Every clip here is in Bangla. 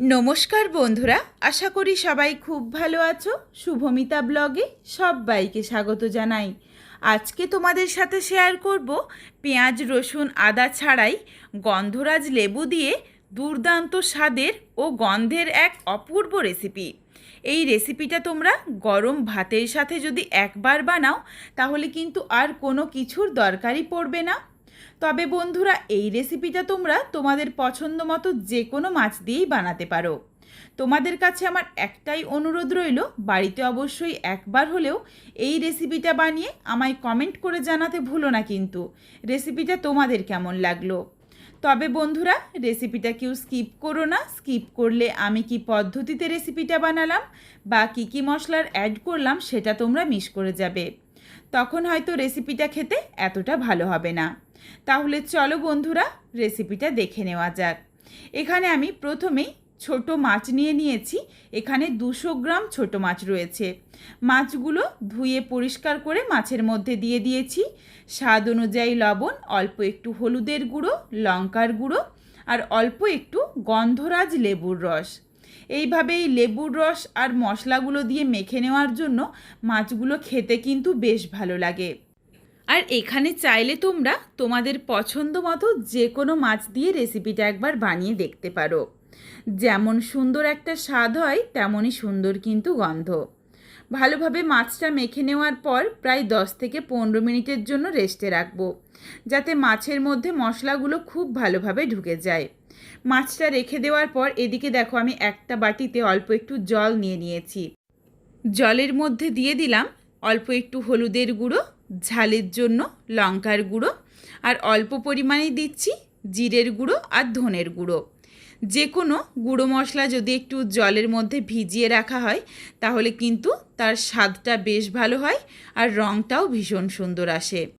নমস্কার বন্ধুরা, আশা করি সবাই খুব ভালো আছো। শুভমিতা ব্লগে সবাইকে স্বাগত জানাই। আজকে তোমাদের সাথে শেয়ার করব পেঁয়াজ, রসুন, আদা ছাড়াই গন্ধরাজ লেবু দিয়ে দুর্দান্ত স্বাদের ও গন্ধের এক অপূর্ব রেসিপি এই রেসিপিটা তোমরা গরম ভাতের সাথে যদি একবার বানাও, তাহলে কিন্তু আর কোনো কিছুর দরকারই পড়বে না। তবে বন্ধুরা, এই রেসিপিটা তোমরা তোমাদের পছন্দ মতো যে কোনো মাছ দিয়েই বানাতে পারো। তোমাদের কাছে আমার একটাই অনুরোধ রইল, বাড়িতে অবশ্যই একবার হলেও এই রেসিপিটা বানিয়ে আমায় কমেন্ট করে জানাতে ভুলো না কিন্তু। রেসিপিটা তোমাদের কেমন লাগল? তবে বন্ধুরা রেসিপিটা কেউ স্কিপ করো না। স্কিপ করলে আমি কি পদ্ধতিতে রেসিপিটা বানালাম বা কী কী মশলার অ্যাড করলাম সেটা তোমরা মিস করে যাবে। তখন হয়তো রেসিপিটা খেতে এতটা ভালো হবে না। তাহলে চলো বন্ধুরা রেসিপিটা দেখে নেওয়া যাক। এখানে আমি প্রথমেই ছোট মাছ নিয়ে নিয়েছি। এখানে দুশো গ্রাম ছোট মাছ রয়েছে। মাছগুলো ধুয়ে পরিষ্কার করে মাছের মধ্যে দিয়ে দিয়েছি। স্বাদ অনুযায়ী লবণ, অল্প একটু হলুদের গুঁড়ো, লঙ্কার গুঁড়ো, আর অল্প একটু গন্ধরাজ লেবুর রস। এইভাবে এই লেবুর রস আর মশলাগুলো দিয়ে মেখে নেওয়ার জন্য মাছগুলো খেতে কিন্তু বেশ ভালো লাগে। আর এখানে চাইলে তোমরা তোমাদের পছন্দ মতো যে কোনো মাছ দিয়ে রেসিপিটা একবার বানিয়ে দেখতে পারো। যেমন সুন্দর একটা স্বাদ হয়, তেমনই সুন্দর কিন্তু গন্ধ। ভালোভাবে মাছটা মেখে নেওয়ার পর প্রায় দশ থেকে পনেরো মিনিটের জন্য রেস্টে রাখব, যাতে মাছের মধ্যে মশলাগুলো খুব ভালোভাবে ঢুকে যায়। মাছটা রেখে দেওয়ার পর এদিকে দেখো আমি একটা বাটিতে অল্প একটু জল নিয়ে নিয়েছি। জলের মধ্যে দিয়ে দিলাম অল্প একটু হলুদের গুঁড়ো ঝালের জন্য লঙ্কার গুঁড়ো আর অল্প পরিমাণে দিচ্ছি জিরের গুঁড়ো আর ধনের গুঁড়ো। যে কোনো গুঁড়ো মশলা যদি একটু জলের মধ্যে ভিজিয়ে রাখা হয়, তাহলে কিন্তু তার স্বাদটা বেশ ভালো হয় আর রঙটাও ভীষণ সুন্দর আসে।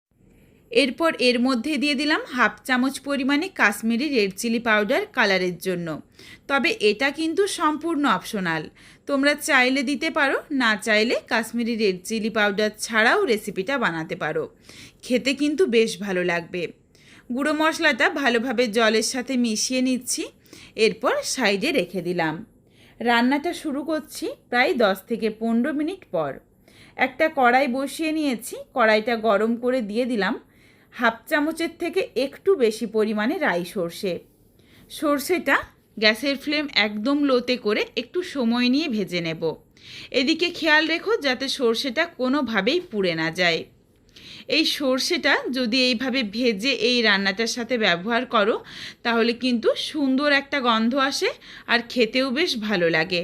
এরপর এর মধ্যে দিয়ে দিলাম হাফ চামচ পরিমাণে কাশ্মীরি রেড চিলি পাউডার কালারের জন্য। তবে এটা কিন্তু সম্পূর্ণ অপশনাল। তোমরা চাইলে দিতে পারো, না চাইলে কাশ্মীরি রেড চিলি পাউডার ছাড়াও রেসিপিটা বানাতে পারো। খেতে কিন্তু বেশ ভালো লাগবে। গুঁড়ো মশলাটা ভালোভাবে জলের সাথে মিশিয়ে নিচ্ছি, এরপর সাইডে রেখে দিলাম। রান্নাটা শুরু করছি প্রায় দশ থেকে পনেরো মিনিট পর। একটা কড়াই বসিয়ে নিয়েছি, কড়াইটা গরম করে দিয়ে দিলাম। হাফ চামচের থেকে একটু বেশি পরিমাণে রাই সর্ষে। সর্ষেটা গ্যাসের ফ্লেম একদম লোতে করে একটু সময় নিয়ে ভেজে নেব। এদিকে খেয়াল রেখো যাতে সর্ষেটা কোনোভাবেই পুড়ে না যায়। এই সর্ষেটা যদি এইভাবে ভেজে এই রান্নাটার সাথে ব্যবহার করো, তাহলে কিন্তু সুন্দর একটা গন্ধ আসে আর খেতেও বেশ ভালো লাগে।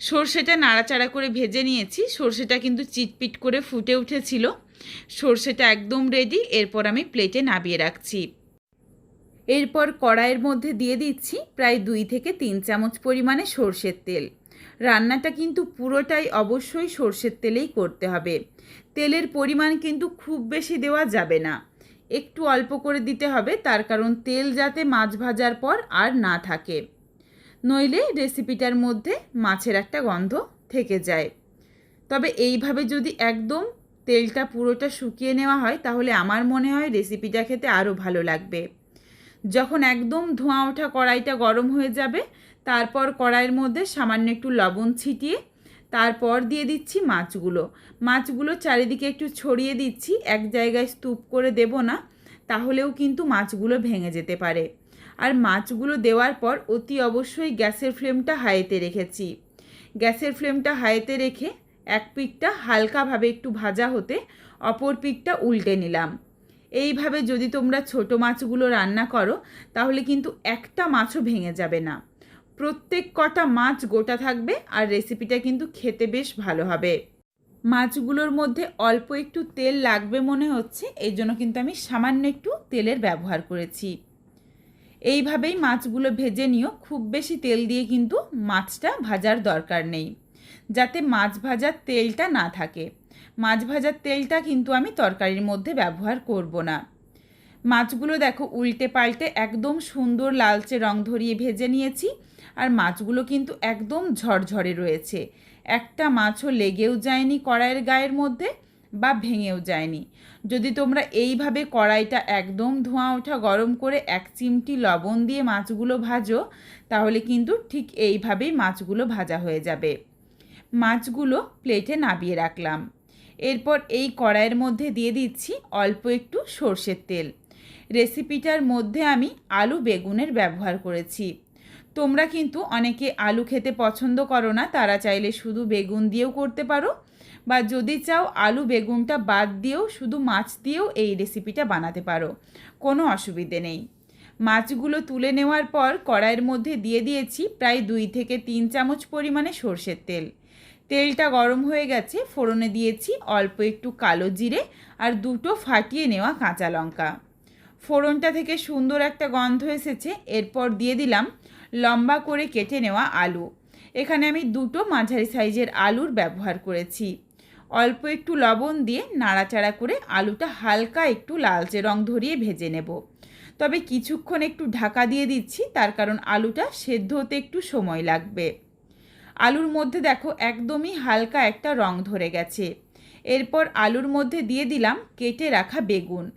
সর্ষেটা নাড়াচাড়া করে ভেজে নিয়েছি। সর্ষেটা কিন্তু চিটপিট করে ফুটে উঠেছিল। সর্ষেটা একদম রেডি এরপর আমি প্লেটে নামিয়ে রাখছি। এরপর কড়াইয়ের মধ্যে দিয়ে দিচ্ছি প্রায় দুই থেকে তিন চামচ পরিমাণে সর্ষের তেল। রান্নাটা কিন্তু পুরোটাই অবশ্যই সর্ষের তেলেই করতে হবে। তেলের পরিমাণ কিন্তু খুব বেশি দেওয়া যাবে না। একটু অল্প করে দিতে হবে, তার কারণ তেল যাতে মাছ ভাজার পর আর না থাকে। নইলে রেসিপিটার মধ্যে মাছের একটা গন্ধ থেকে যায়। তবে এইভাবে যদি একদম তেলটা পুরোটা শুকিয়ে নেওয়া হয়, তাহলে আমার মনে হয় রেসিপিটা খেতে আরও ভালো লাগবে। যখন একদম ধোঁয়া ওঠা কড়াইটা গরম হয়ে যাবে, তারপর কড়াইয়ের মধ্যে সামান্য একটু লবণ ছিটিয়ে, তারপর দিয়ে দিচ্ছি মাছগুলো। মাছগুলো চারিদিকে একটু ছড়িয়ে দিচ্ছি, এক জায়গায় স্তূপ করে দেব না, তাহলেও কিন্তু মাছগুলো ভেঙে যেতে পারে। আর মাছগুলো দেওয়ার পর অতি অবশ্যই গ্যাসের ফ্লেমটা হাইতে রেখেছি। গ্যাসের ফ্লেমটা হাইতে রেখে এক পিঠটা হালকাভাবে একটু ভাজা হতে অপর পিঠটা উল্টে নিলাম। এইভাবে যদি তোমরা ছোট মাছগুলো রান্না করো, তাহলে কিন্তু একটা মাছও ভেঙে যাবে না। প্রত্যেক কটা মাছ গোটা থাকবে আর রেসিপিটা কিন্তু খেতে বেশ ভালো হবে। মাছগুলোর মধ্যে অল্প একটু তেল লাগবে মনে হচ্ছে এই জন্য কিন্তু আমি সামান্য একটু তেলের ব্যবহার করেছি। এইভাবেই মাছগুলো ভেজে নিও, খুব বেশি তেল দিয়ে কিন্তু মাছটা ভাজার দরকার নেই। যাতে মাছ ভাজার তেলটা না থাকে। মাছ ভাজার তেলটা কিন্তু আমি তরকারির মধ্যে ব্যবহার করব না। মাছগুলো দেখো উল্টে পাল্টে একদম সুন্দর লালচে রং ধরিয়ে ভেজে নিয়েছি আর মাছগুলো কিন্তু একদম ঝরঝরে রয়েছে। একটা মাছও লেগেও যায়নি কড়াইয়ের গায়ের মধ্যে বা ভেঙেও যায়নি। যদি তোমরা এইভাবে কড়াইটা একদম ধোঁয়া ওঠা গরম করে এক চিমটি লবণ দিয়ে মাছগুলো ভাজো, তাহলে কিন্তু ঠিক এইভাবেই মাছগুলো ভাজা হয়ে যাবে। মাছগুলো প্লেটে নাবিয়ে রাখলাম। এরপর এই কড়াইয়ের মধ্যে দিয়ে দিচ্ছি অল্প একটু সর্ষের তেল। রেসিপিটার মধ্যে আমি আলু বেগুনের ব্যবহার করেছি। তোমরা কিন্তু অনেকে আলু খেতে পছন্দ করো না, তারা চাইলে শুধু বেগুন দিয়েও করতে পারো। বা যদি চাও আলু বেগুনটা বাদ দিয়েও, শুধু মাছ দিয়েও এই রেসিপিটা বানাতে পারো, কোনো অসুবিধে নেই। মাছগুলো তুলে নেওয়ার পর কড়াইয়ের মধ্যে দিয়ে দিয়েছি প্রায় দুই থেকে তিন চামচ পরিমাণে সর্ষের তেল। তেলটা গরম হয়ে গেছে, ফোড়নে দিয়েছি অল্প একটু কালো জিরে আর দুটো ফাটিয়ে নেওয়া কাঁচা লঙ্কা। ফোড়নটা থেকে সুন্দর একটা গন্ধ এসেছে, এরপর দিয়ে দিলাম লম্বা করে কেটে নেওয়া আলু। এখানে আমি দুটো মাঝারি সাইজের আলুর ব্যবহার করেছি। অল্প একটু লবণ দিয়ে নাড়াচাড়া করে আলুটা হালকা একটু লালচে রং ধরিয়ে ভেজে নেব। তবে কিছুক্ষণ একটু ঢাকা দিয়ে দিচ্ছি, তার কারণ আলুটা সেদ্ধ হতে একটু সময় লাগবে। আলুর মধ্যে দেখো একদমই হালকা একটা রং ধরে গেছে। এরপর আলুর মধ্যে দিয়ে দিলাম কেটে রাখা বেগুন।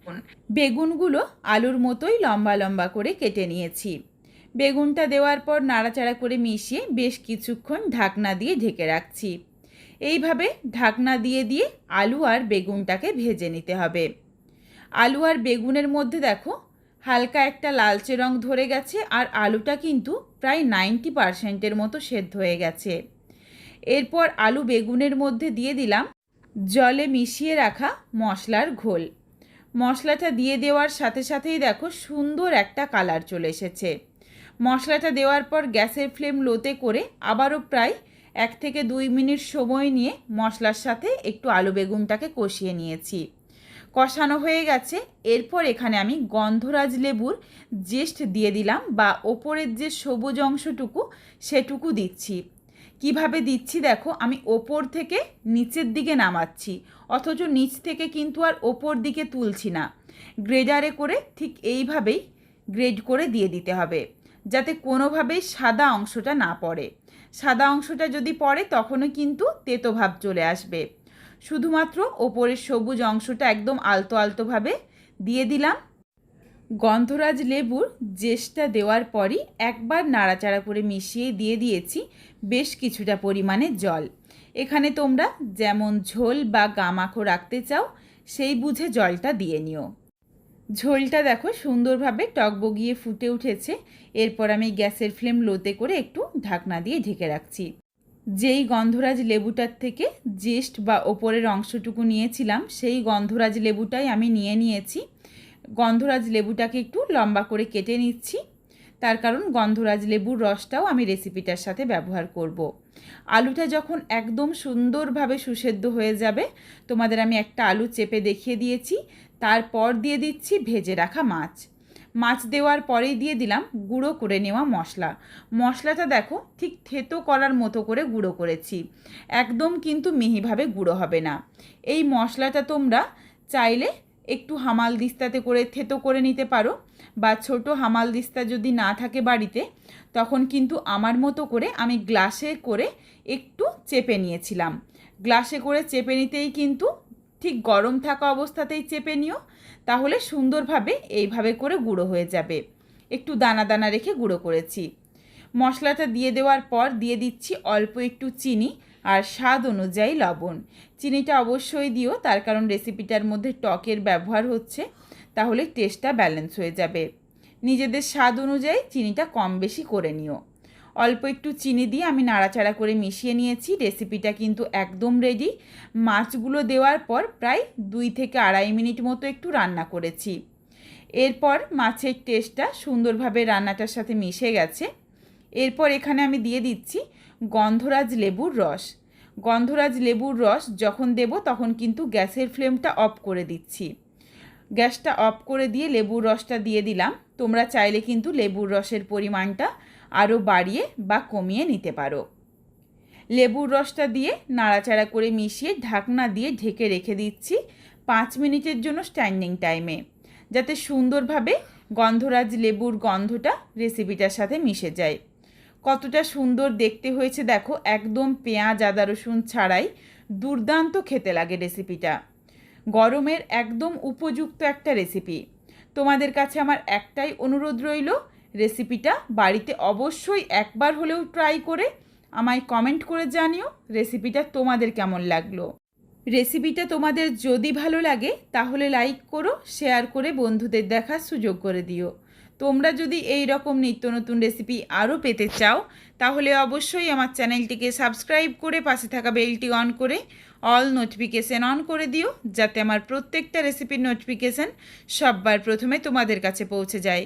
বেগুনগুলো আলুর মতোই লম্বা লম্বা করে কেটে নিয়েছি। বেগুনটা দেওয়ার পর নাড়াচাড়া করে মিশিয়ে বেশ কিছুক্ষণ ঢাকনা দিয়ে ঢেকে রাখছি। এইভাবে ঢাকনা দিয়ে দিয়ে আলু আর বেগুনটাকে ভেজে নিতে হবে। আলু আর বেগুনের মধ্যে দেখো হালকা একটা লালচে রং ধরে গেছে আর আলুটা কিন্তু প্রায় নাইনটি পারসেন্টের মতো সেদ্ধ হয়ে গেছে। এরপর আলু বেগুনের মধ্যে দিয়ে দিলাম জলে মিশিয়ে রাখা মশলার ঘোল। মশলাটা দিয়ে দেওয়ার সাথে সাথেই দেখো সুন্দর একটা কালার চলে এসেছে। মশলাটা দেওয়ার পর গ্যাসের ফ্লেম লোতে করে আবারও প্রায় এক থেকে দুই মিনিট সময় নিয়ে মশলার সাথে একটু আলু বেগুনটাকে কষিয়ে নিয়েছি। কষানো হয়ে গেছে। এরপর এখানে আমি গন্ধরাজ লেবুর জেস্ট দিয়ে দিলাম বা ওপরের যে সবুজ অংশটুকু সেটুকু দিচ্ছি। কীভাবে দিচ্ছি দেখো, আমি ওপর থেকে নিচের দিকে নামাচ্ছি, অথচ নিচ থেকে কিন্তু আর ওপর দিকে তুলছি না। গ্রেডারে করে ঠিক এইভাবেই গ্রেড করে দিয়ে দিতে হবে, যাতে কোনোভাবেই সাদা অংশটা না পড়ে। সাদা অংশটা যদি পড়ে, তখনও কিন্তু তেতো ভাব চলে আসবে। শুধুমাত্র ওপরের সবুজ অংশটা একদম আলতো আলতোভাবে দিয়ে দিলাম। গন্ধরাজ লেবুর জেসটা দেওয়ার পরই একবার নাড়াচাড়া করে মিশিয়ে দিয়ে দিয়েছি বেশ কিছুটা পরিমাণে জল। এখানে তোমরা যেমন ঝোল বা গামাখো রাখতে চাও, সেই বুঝে জলটা দিয়ে নিও। ঝোলটা দেখো সুন্দরভাবে টকবগিয়ে ফুটে উঠেছে। এরপর আমি গ্যাসের ফ্লেম লোতে করে একটু ঢাকনা দিয়ে ঢেকে রাখছি। যেই গন্ধরাজ লেবুটার থেকে জেস্ট বা ওপরের অংশটুকু নিয়েছিলাম, সেই গন্ধরাজ লেবুটাই আমি নিয়ে নিয়েছি। গন্ধরাজ লেবুটাকে একটু লম্বা করে কেটে নিচ্ছি। তার কারণ গন্ধরাজ লেবুর রসটাও আমি রেসিপিটার সাথে ব্যবহার করব। আলুটা যখন একদম সুন্দরভাবে সুসেদ্ধ হয়ে যাবে, তোমাদের আমি একটা আলু চেপে দেখিয়ে দিয়েছি। তারপর দিয়ে দিচ্ছি ভেজে রাখা মাছ। মাছ দেওয়ার পরেই দিয়ে দিলাম গুঁড়ো করে নেওয়া মশলা। মশলাটা দেখো ঠিক থেতো করার মতো করে গুঁড়ো করেছি। একদম কিন্তু মিহিভাবে গুঁড়ো হবে না। এই মশলাটা তোমরা চাইলে একটু হামাল দিস্তাতে করে থেতো করে নিতে পারো বা ছোট হামাল দিস্তা যদি না থাকে বাড়িতে, তখন কিন্তু আমার মতো করে আমি গ্লাসে করে একটু চেপে নিয়েছিলাম। গ্লাসে করে চেপে নিতেই কিন্তু ঠিক গরম থাকা অবস্থাতেই চেপে নিও। তাহলে সুন্দরভাবে এইভাবে করে গুঁড়ো হয়ে যাবে। একটু দানা দানা রেখে গুঁড়ো করেছি। মশলাটা দিয়ে দেওয়ার পর দিয়ে দিচ্ছি অল্প একটু চিনি আর স্বাদ অনুযায়ী লবণ। চিনিটা অবশ্যই দিও, তার কারণ রেসিপিটার মধ্যে টকের ব্যবহার হচ্ছে, তাহলে টেস্টটা ব্যালেন্স হয়ে যাবে। নিজেদের স্বাদ অনুযায়ী চিনিটা কম বেশি করে নিও। অল্প একটু চিনি দিয়ে আমি নাড়াচাড়া করে মিশিয়ে নিয়েছি। রেসিপিটা কিন্তু একদম রেডি মাছগুলো দেওয়ার পর প্রায় দুই থেকে আড়াই মিনিট মতো একটু রান্না করেছি। এরপর মাছের টেস্টটা সুন্দরভাবে রান্নাটার সাথে মিশে গেছে। এরপর এখানে আমি দিয়ে দিচ্ছি গন্ধরাজ লেবুর রস। গন্ধরাজ লেবুর রস যখন দেব তখন কিন্তু গ্যাসের ফ্লেমটা অফ করে দিচ্ছি। গ্যাসটা অফ করে দিয়ে লেবুর রসটা দিয়ে দিলাম। তোমরা চাইলে কিন্তু লেবুর রসের পরিমাণটা আরও বাড়িয়ে বা কমিয়ে নিতে পারো। লেবুর রসটা দিয়ে নাড়াচাড়া করে মিশিয়ে ঢাকনা দিয়ে ঢেকে রেখে দিচ্ছি পাঁচ মিনিটের জন্য স্ট্যান্ডিং টাইমে, যাতে সুন্দরভাবে গন্ধরাজ লেবুর গন্ধটা রেসিপিটার সাথে মিশে যায়। কতটা সুন্দর দেখতে হয়েছে দেখো, একদম পেঁয়াজ, আদা, রসুন ছাড়াই দুর্দান্ত খেতে লাগে রেসিপিটা। গরমের একদম উপযুক্ত একটা রেসিপি। তোমাদের কাছে আমার একটাই অনুরোধ রইল রেসিপিটা বাড়িতে অবশ্যই একবার হলেও ট্রাই করে আমায় কমেন্ট করে জানিও রেসিপিটা তোমাদের কেমন লাগল। রেসিপিটা তোমাদের যদি ভালো লাগে তাহলে লাইক করো শেয়ার করে বন্ধুদের দেখার সুযোগ করে দিও। তোমরা যদি এই রকম নিত্য নতুন রেসিপি আরও পেতে চাও, তাহলে অবশ্যই আমার চ্যানেলটিকে সাবস্ক্রাইব করে পাশে থাকা বেলটি অন করে অল নোটিফিকেশান অন করে দিও, যাতে আমার প্রত্যেকটা রেসিপির নোটিফিকেশান সববার প্রথমে তোমাদের কাছে পৌঁছে যায়।